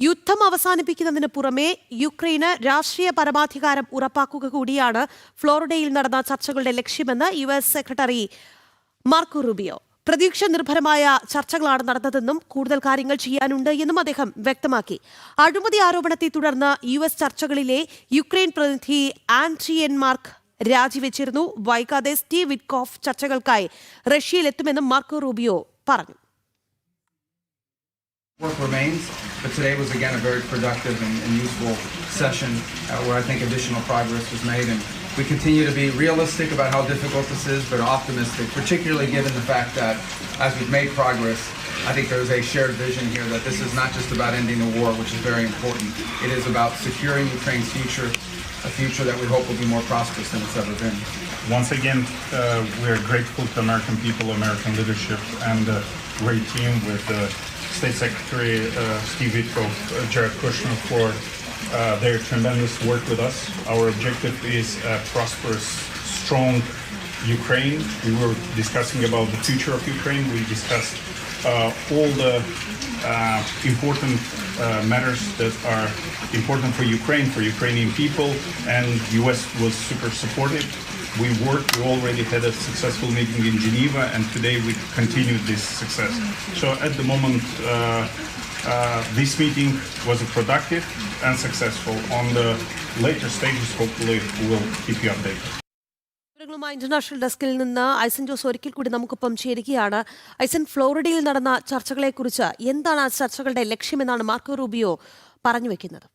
യുദ്ധം അവസാനിപ്പിക്കുന്നതിന് പുറമെ യുക്രൈന് രാഷ്ട്രീയ പരമാധികാരം ഉറപ്പാക്കുക കൂടിയാണ് ഫ്ലോറിഡയിൽ നടന്ന ചർച്ചകളുടെ ലക്ഷ്യമെന്ന് U S secretary Marco Rubio. പ്രതീക്ഷ നിർഭരമായ ചർച്ചകളാണ് നടന്നതെന്നും കൂടുതൽ കാര്യങ്ങൾ ചെയ്യാനുണ്ട് എന്നും അദ്ദേഹം വ്യക്തമാക്കി. അഴിമതി ആരോപണത്തെ തുടർന്ന് യു എസ് ചർച്ചകളിലെ യുക്രൈൻ പ്രതിനിധി ആൻട്രിയൻ മാർക്ക് രാജിവെച്ചിരുന്നു. വൈകാതെ സ്റ്റീവ് വിറ്റ്കോഫ് ചർച്ചകൾക്കായി റഷ്യയിലെത്തുമെന്നും മാർക്കോ റൂബിയോ പറഞ്ഞു. Work remains, but today was again a very productive and, and useful session uh, where I think additional progress was made. And we continue to be realistic about how difficult this is, but optimistic, particularly given the fact that as we've made progress, I think there's a shared vision here that this is not just about ending the war, which is very important. It is about securing Ukraine's future, a future that we hope will be more prosperous than it's ever been. Once again, uh, we're grateful to American people, American leadership, and a great team with uh, State Secretary uh, Steve Witkoff, uh, Jared Kushner for uh, their tremendous work with us. Our objective is a prosperous, strong Ukraine. We were discussing about the future of Ukraine. We discussed uh, all the uh, important uh, matters that are important for Ukraine, for Ukrainian people, and U.S. was super supportive. We worked, we already had a successful meeting in Geneva, and today we continued this success. So at the moment, uh, uh, this meeting was productive and successful. On the later stages, hopefully, we'll keep you updated. വിവരങ്ങളുമായി international ഡെസ്കിൽ നിന്ന് ഐസൻ ജോസ് ഒരിക്കൽ കൂടി നമുക്കൊപ്പം ചേരുകയാണ് ഐസൻ ഫ്ലോറിഡയിൽ നടന്ന ചർച്ചകളെക്കുറിച്ച് എന്താണ് ആ ചർച്ചകളുടെ ലക്ഷ്യമെന്നാണ് മാർക്കോ റൂബിയോ പറഞ്ഞു വെക്കുന്നത്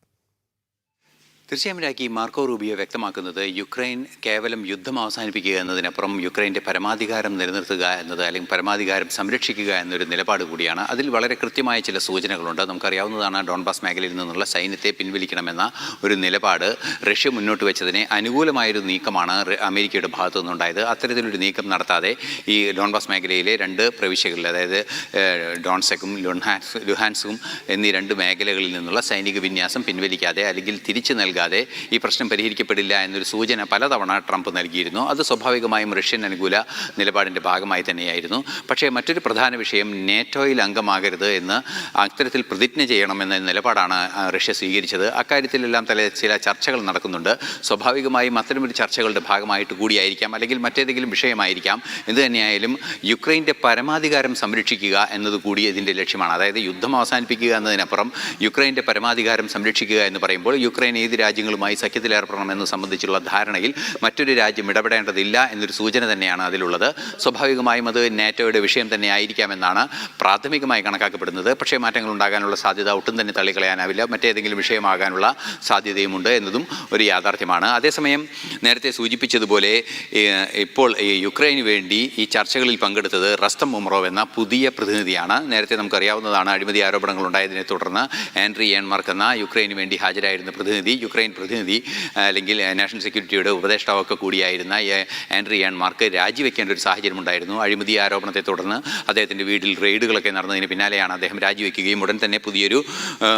തീർച്ചയായും രാഖി മാർക്കോ റൂബിയോ വ്യക്തമാക്കുന്നത് യുക്രൈൻ കേവലം യുദ്ധം അവസാനിപ്പിക്കുക എന്നതിനപ്പുറം യുക്രൈന്റെ പരമാധികാരം നിലനിർത്തുക എന്നത് അല്ലെങ്കിൽ പരമാധികാരം സംരക്ഷിക്കുക എന്നൊരു നിലപാട് കൂടിയാണ്. അതിൽ വളരെ കൃത്യമായ ചില സൂചനകളുണ്ട്. നമുക്കറിയാവുന്നതാണ് ഡോൺബാസ് മേഖലയിൽ നിന്നുള്ള സൈന്യത്തെ പിൻവലിക്കണമെന്ന ഒരു നിലപാട്. റഷ്യ മുന്നോട്ട് വെച്ചതിനെ അനുകൂലമായൊരു നീക്കമാണ് അമേരിക്കയുടെ ഭാഗത്തു നിന്നുണ്ടായത്. അത്തരത്തിലൊരു നീക്കം നടത്താതെ ഈ ഡോൺബാസ് മേഖലയിലെ രണ്ട് പ്രവിശ്യകളിൽ അതായത് ഡോൺസെക്കും ലുഹാൻസും എന്നീ രണ്ട് മേഖലകളിൽ നിന്നുള്ള സൈനിക വിന്യാസം പിൻവലിക്കാതെ അല്ലെങ്കിൽ തിരിച്ചു നൽകാതെ ഈ പ്രശ്നം പരിഹരിക്കപ്പെടില്ല എന്നൊരു സൂചന പലതവണ ട്രംപ് നൽകിയിരുന്നു. അത് സ്വാഭാവികമായും റഷ്യൻ അനുകൂല നിലപാടിന്റെ ഭാഗമായി തന്നെയായിരുന്നു. പക്ഷേ മറ്റൊരു പ്രധാന വിഷയം നേറ്റോയിൽ അംഗമാകരുത് എന്ന് അത്തരത്തിൽ പ്രതിജ്ഞ ചെയ്യണമെന്ന നിലപാടാണ് റഷ്യ സ്വീകരിച്ചത്. അക്കാര്യത്തിലെല്ലാം തല ചില ചർച്ചകൾ നടക്കുന്നുണ്ട്. സ്വാഭാവികമായും അത്തരമൊരു ചർച്ചകളുടെ ഭാഗമായിട്ട് കൂടിയായിരിക്കാം. അല്ലെങ്കിൽ മറ്റേതെങ്കിലും വിഷയമായിരിക്കാം. എന്ത് തന്നെയായാലും യുക്രൈന്റെ പരമാധികാരം സംരക്ഷിക്കുക എന്നതുകൂടി ഇതിന്റെ ലക്ഷ്യമാണ്. അതായത് യുദ്ധം അവസാനിപ്പിക്കുക എന്നതിനപ്പുറം യുക്രൈന്റെ പരമാധികാരം സംരക്ഷിക്കുക എന്ന് പറയുമ്പോൾ യുക്രൈൻ ഏത് രാജ്യങ്ങളുമായി സഖ്യത്തിലേർപ്പെടണം എന്ന് സംബന്ധിച്ചുള്ള ധാരണയിൽ മറ്റൊരു രാജ്യം ഇടപെടേണ്ടതില്ല എന്നൊരു സൂചന തന്നെയാണ് അതിലുള്ളത്. സ്വാഭാവികമായും അത് നാറ്റോയുടെ വിഷയം തന്നെ ആയിരിക്കാമെന്നാണ് പ്രാഥമികമായി കണക്കാക്കപ്പെടുന്നത്. പക്ഷേ മാറ്റങ്ങൾ ഉണ്ടാകാനുള്ള സാധ്യത ഒട്ടും തന്നെ തള്ളിക്കളയാനാവില്ല. മറ്റേതെങ്കിലും വിഷയമാകാനുള്ള സാധ്യതയുമുണ്ട് എന്നതും ഒരു യാഥാർത്ഥ്യമാണ്. അതേസമയം നേരത്തെ സൂചിപ്പിച്ചതുപോലെ ഇപ്പോൾ യുക്രൈന് വേണ്ടി ഈ ചർച്ചകളിൽ പങ്കെടുത്തത് റസ്തം മുമറോവ് എന്ന പുതിയ പ്രതിനിധിയാണ്. നേരത്തെ നമുക്കറിയാവുന്നതാണ് അഴിമതി ആരോപണങ്ങൾ ഉണ്ടായതിനെ തുടർന്ന് ആൻഡ്രി ഏൺമാർക്ക് എന്ന യുക്രൈന് വേണ്ടി ഹാജരായിരുന്ന പ്രതിനിധി യുക്രൈൻ പ്രതിനിധി അല്ലെങ്കിൽ നാഷണൽ സെക്യൂരിറ്റിയുടെ ഉപദേഷ്ടാവൊക്കെ കൂടിയായിരുന്ന ആൻഡ്രി ആൻഡ് മാർക്ക് രാജിവെക്കേണ്ട ഒരു സാഹചര്യം ഉണ്ടായിരുന്നു. അഴിമതി ആരോപണത്തെ തുടർന്ന് അദ്ദേഹത്തിന്റെ വീട്ടിൽ റെയ്ഡുകളൊക്കെ നടന്നതിന് പിന്നാലെയാണ് അദ്ദേഹം രാജിവെക്കുകയും ഉടൻ തന്നെ പുതിയൊരു ആ,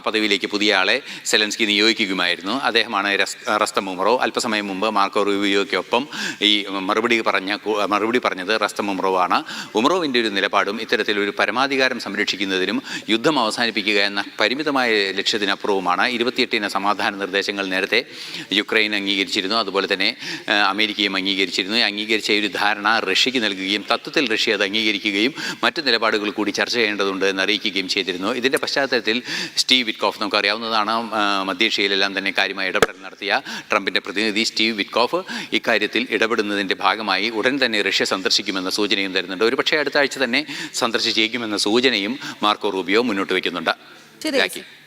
പദവിയിലേക്ക് പുതിയ ആളെ സെലൻസ്കി നിയോഗിക്കുകയുമായിരുന്നു. അദ്ദേഹമാണ് രസ്- റസ്തം ഉമറോ അല്പസമയം മുമ്പ് മാർക്കോ റൂബിയോയ്ക്കൊപ്പം ഈ മറുപടി പറഞ്ഞ മറുപടി പറഞ്ഞത് റസ്തം ഉമറോ ആണ് ഉമറോവിന്റെ ഒരു നിലപാടും ഇത്തരത്തിലൊരു പരമാധികാരം സംരക്ഷിക്കുന്നതിനും യുദ്ധം അവസാനിപ്പിക്കുക എന്ന പരിമിതമായ ലക്ഷ്യത്തിനപ്പുറവുമാണ് ഇരുപത്തിയെട്ടിന് സമാധാന നിർദ്ദേശങ്ങൾ നേരത്തെ യുക്രൈൻ അംഗീകരിച്ചിരുന്നു. അതുപോലെ തന്നെ അമേരിക്കയും അംഗീകരിച്ചിരുന്നു. അംഗീകരിച്ച ഒരു ധാരണ റഷ്യക്ക് നൽകുകയും തത്വത്തിൽ റഷ്യ അത് അംഗീകരിക്കുകയും മറ്റ് നിലപാടുകൾ കൂടി ചർച്ച ചെയ്യേണ്ടതുണ്ട് എന്ന് അറിയിക്കുകയും ചെയ്തിരുന്നു. ഇതിന്റെ പശ്ചാത്തലത്തിൽ സ്റ്റീവ് വിറ്റ്കോഫ് നമുക്കറിയാവുന്നതാണ്. മധ്യേഷ്യയിലെല്ലാം തന്നെ കാര്യമായി ഇടപെടൽ നടത്തിയ ട്രംപിന്റെ പ്രതിനിധി സ്റ്റീവ് വിറ്റ്കോഫ് ഇക്കാര്യത്തിൽ ഇടപെടുന്നതിന്റെ ഭാഗമായി ഉടൻ തന്നെ റഷ്യ സന്ദർശിക്കുമെന്ന സൂചനയും തരുന്നുണ്ട്. ഒരുപക്ഷേ അടുത്ത ആഴ്ച തന്നെ സന്ദർശിച്ചേക്കുമെന്ന സൂചനയും മാർക്കോ റൂബിയോ മുന്നോട്ട് വയ്ക്കുന്നുണ്ട്.